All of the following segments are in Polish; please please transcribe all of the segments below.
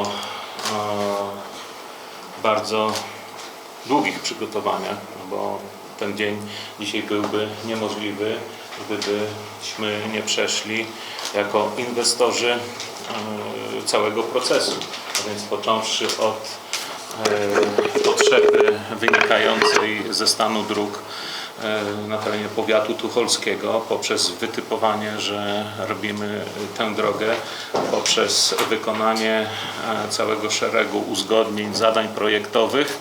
e, bardzo długich przygotowaniach, no bo ten dzień dzisiaj byłby niemożliwy, gdybyśmy nie przeszli jako inwestorzy e, całego procesu. A więc począwszy od e, potrzeby wynikającej ze stanu dróg na terenie powiatu tucholskiego poprzez wytypowanie, że robimy tę drogę, poprzez wykonanie e, całego szeregu uzgodnień, zadań projektowych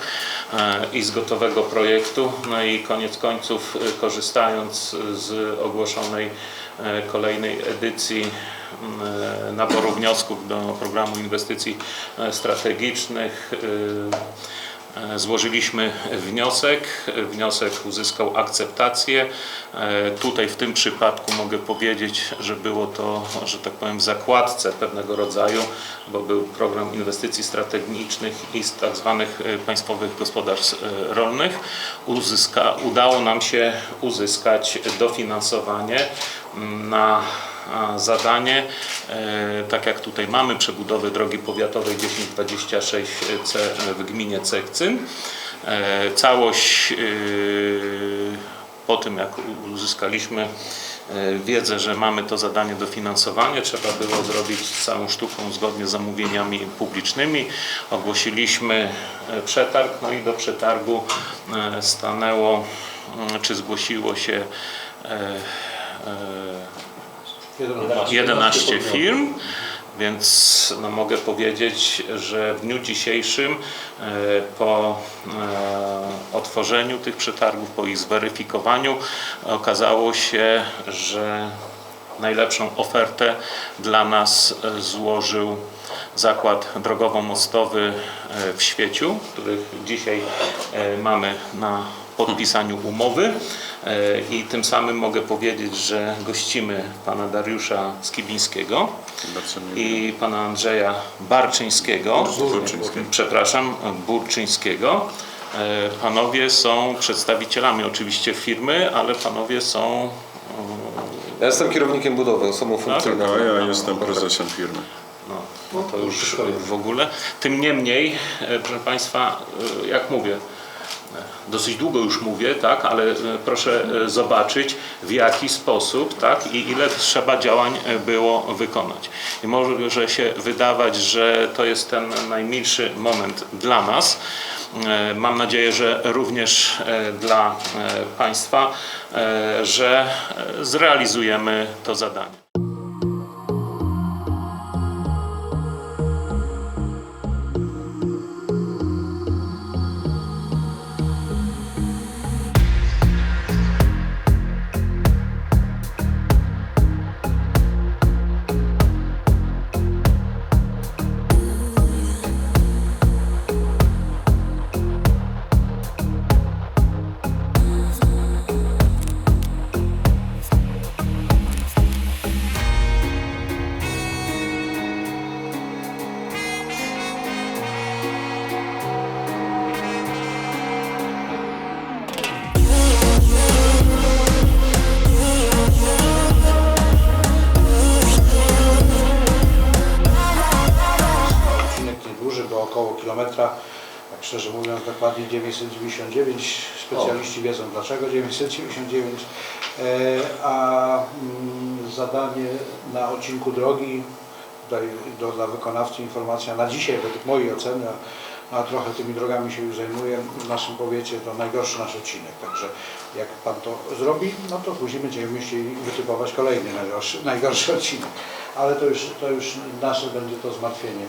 e, i z gotowego projektu. No i koniec końców e, korzystając z ogłoszonej e, kolejnej edycji e, naboru wniosków do programu inwestycji e, strategicznych e, E, Złożyliśmy wniosek. Wniosek uzyskał akceptację. E, Tutaj w tym przypadku mogę powiedzieć, że było to, że tak powiem, w zakładce pewnego rodzaju, bo był program inwestycji strategicznych i tak zwanych e, państwowych gospodarstw e, rolnych. Uzyska, udało nam się uzyskać dofinansowanie mm, na zadanie, e, tak jak tutaj mamy, przebudowy drogi powiatowej 1026C w gminie Cechcyn. E, Całość e, po tym, jak uzyskaliśmy wiedzę, że mamy to zadanie dofinansowanie, trzeba było zrobić całą sztuką zgodnie z zamówieniami publicznymi. Ogłosiliśmy przetarg, no i do przetargu stanęło, mm, czy zgłosiło się e, e, 11 firm, więc no, mogę powiedzieć, że w dniu dzisiejszym e, po e, otworzeniu tych przetargów, po ich zweryfikowaniu okazało się, że najlepszą ofertę dla nas e, złożył zakład drogowo-mostowy w Świeciu, których dzisiaj mamy na podpisaniu umowy E, i tym samym mogę powiedzieć, że gościmy pana Dariusza Skibińskiego i pana Andrzeja Barczyńskiego, Burczyńskiego. przepraszam, Burczyńskiego. E, Panowie są przedstawicielami oczywiście firmy, ale panowie są Ja jestem kierownikiem budowy, osobą funkcyjną. A ja jestem prezesem firmy. No, no to już w ogóle. Tym niemniej, e, proszę Państwa, e, jak mówię, e, dosyć długo już mówię, tak, ale e, proszę e, zobaczyć w jaki sposób, tak, i ile trzeba działań e, było wykonać. I może się wydawać, że to jest ten najmilszy moment dla nas. Mam nadzieję, że również dla Państwa, że zrealizujemy to zadanie. Kilometra, tak szczerze mówiąc dokładnie 999, specjaliści wiedzą dlaczego 999, e, a mm, zadanie na odcinku drogi, tutaj do, dla wykonawcy informacja na dzisiaj według mojej oceny, a, a trochę tymi drogami się już zajmuję w naszym powiecie, to najgorszy nasz odcinek, także jak Pan to zrobi, no to później będziemy musieli wytypować kolejny najgorszy, najgorszy odcinek, ale to już, to już nasze będzie to zmartwienie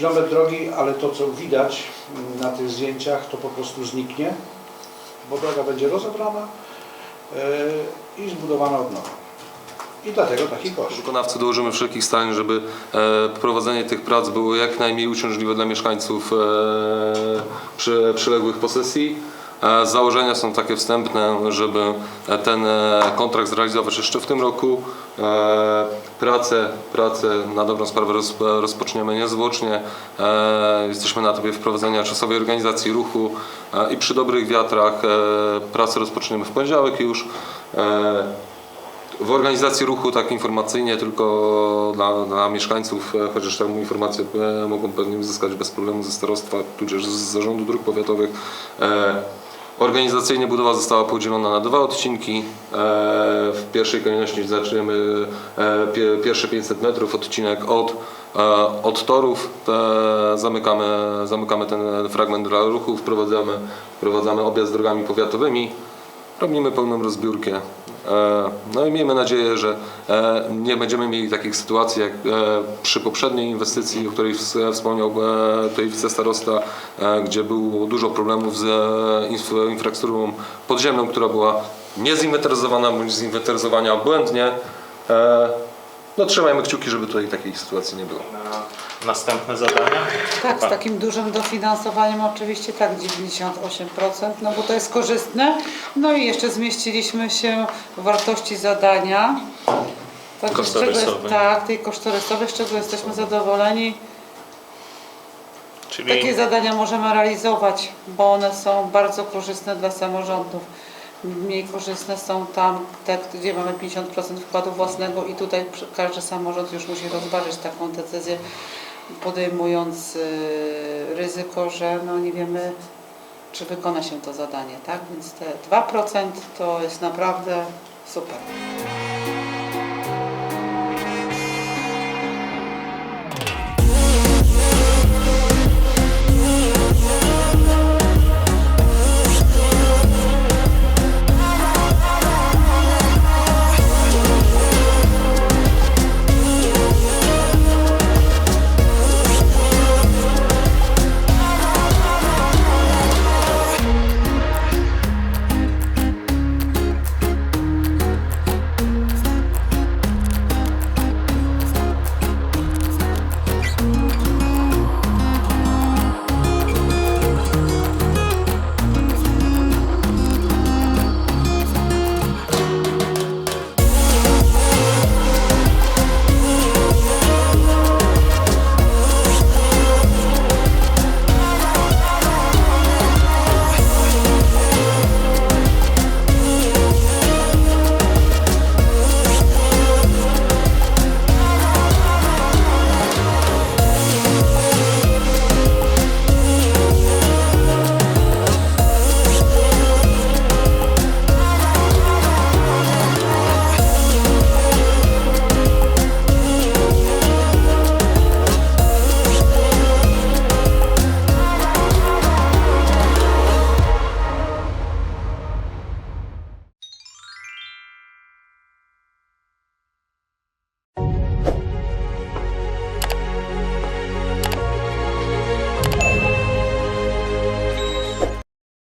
kilometr drogi, ale to co widać mm, na tych zdjęciach to po prostu zniknie, bo droga będzie rozebrana yy, i zbudowana od nowa. I dlatego taki koszt. Wykonawcy dołożymy wszelkich starań, żeby e, prowadzenie tych prac było jak najmniej uciążliwe dla mieszkańców e, przy, przyległych posesji. E, Założenia są takie wstępne, żeby ten e, kontrakt zrealizować jeszcze w tym roku. E, Prace, prace na dobrą sprawę roz, rozpoczniemy niezwłocznie. E, Jesteśmy na etapie wprowadzenia czasowej organizacji ruchu e, i przy dobrych wiatrach pracę rozpoczniemy w poniedziałek już. W organizacji ruchu tak informacyjnie tylko dla, dla mieszkańców, chociaż taką informację mogą pewnie uzyskać bez problemu ze starostwa, tudzież z zarządu dróg powiatowych. Organizacyjnie budowa została podzielona na dwa odcinki. E, W pierwszej kolejności zaczniemy e, pie- pierwsze 500 metrów, odcinek od, e, od torów. Zamykamy, zamykamy ten fragment dla ruchu, wprowadzamy, wprowadzamy objazd drogami powiatowymi. Robimy pełną rozbiórkę. E, No i miejmy nadzieję, że e, nie będziemy mieli takich sytuacji jak e, przy poprzedniej inwestycji, o której ws- wspomniał tutaj wicestarosta, gdzie było dużo problemów z inf- infrastrukturą podziemną, która była niezinwentaryzowana bądź zinwentaryzowana błędnie. No trzymajmy kciuki, żeby tutaj takiej sytuacji nie było. Na następne zadania? Tak, z takim dużym dofinansowaniem oczywiście tak 98%, no bo to jest korzystne. No i jeszcze zmieściliśmy się w wartości zadania. Także z czego jest, Kosztorysowej. tak, tej kosztorysowej, z czego jesteśmy zadowoleni. Czyli Takie zadania możemy realizować, bo one są bardzo korzystne dla samorządów. Mniej korzystne są tam te, gdzie mamy 50% wkładu własnego i tutaj przy- każdy samorząd już musi rozważyć taką decyzję, podejmując y, ryzyko, że no nie wiemy, czy wykona się to zadanie, tak? Więc te 2% to jest naprawdę super.